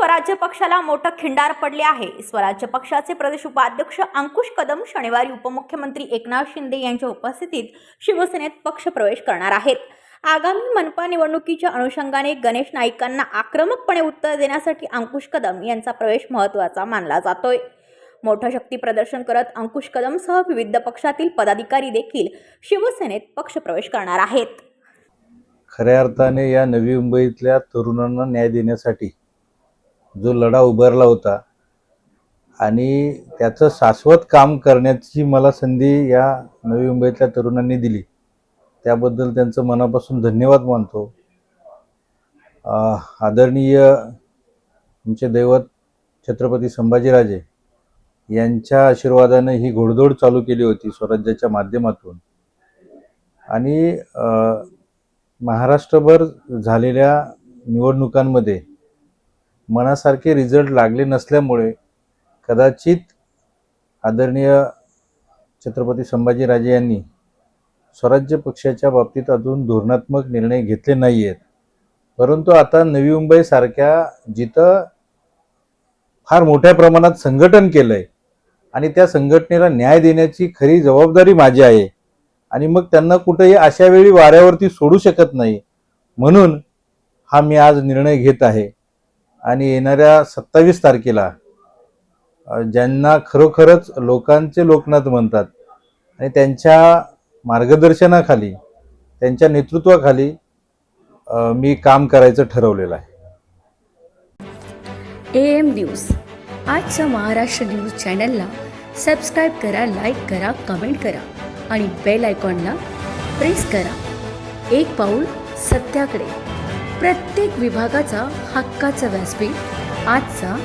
स्वराज्य पक्षाला मोठं खिंडार पडले आहे. स्वराज्य पक्षाचे प्रदेश उपाध्यक्ष अंकुश कदम शनिवारी उपमुख्यमंत्री एकनाथ शिंदे यांच्या उपस्थितीत शिवसेनेत पक्षप्रवेश करणार आहेत. आगामी मनपा निवडणुकीच्या अनुषंगाने गणेश नाईकांना आक्रमकपणे उत्तर देण्यासाठी अंकुश कदम यांचा प्रवेश महत्त्वाचा मानला जातोय. मोठं शक्ती प्रदर्शन करत अंकुश कदमसह विविध पक्षातील पदाधिकारी देखील शिवसेनेत पक्षप्रवेश करणार आहेत. खऱ्या अर्थाने या नवी मुंबईतल्या तरुणांना न्याय देण्यासाठी जो लढा उभारला होता. आणि त्याचं शाश्वत काम करण्याची मला संधी या नवी मुंबईतल्या तरुणांनी दिली. त्याबद्दल त्यांचं मनापासून धन्यवाद मानतो. आदरणीय आमचे दैवत छत्रपती संभाजीराजे यांच्या आशीर्वादाने ही घोडदौड चालू केली होती स्वराज्याच्या माध्यमातून. आणि महाराष्ट्रभर झालेल्या निवडणुकांमध्ये मनासारखे रिझल्ट लागले नसल्यामुळे कदाचित आदरणीय छत्रपती संभाजीराजे यांनी स्वराज्य पक्षाच्या बाबतीत अजून धोरणात्मक निर्णय घेतले नाही आहेत परंतु आता नवी मुंबईसारख्या जिथं फार मोठ्या प्रमाणात संघटन केलं आहे आणि त्या संघटनेला न्याय देण्याची खरी जबाबदारी माझी आहे आणि मग त्यांना कुठेही अशा वेळी वाऱ्यावरती सोडू शकत नाही म्हणून हा मी आज निर्णय घेत आहे. आणि येणाऱ्या सत्तावीस तारखेला ज्यांना खरोखरच लोकांचे लोकनाथ म्हणतात आणि त्यांच्या मार्गदर्शनाखाली त्यांच्या नेतृत्वाखाली मी काम करायचं ठरवलेलं आहे. A M news. आजच्या महाराष्ट्र न्यूज चॅनलला सबस्क्राईब करा लाईक करा कमेंट करा आणि बेल आयकॉनला प्रेस करा. एक पाऊल सत्याकडे. प्रत्येक विभागाचा हक्काचा व्यासपीठ आजचा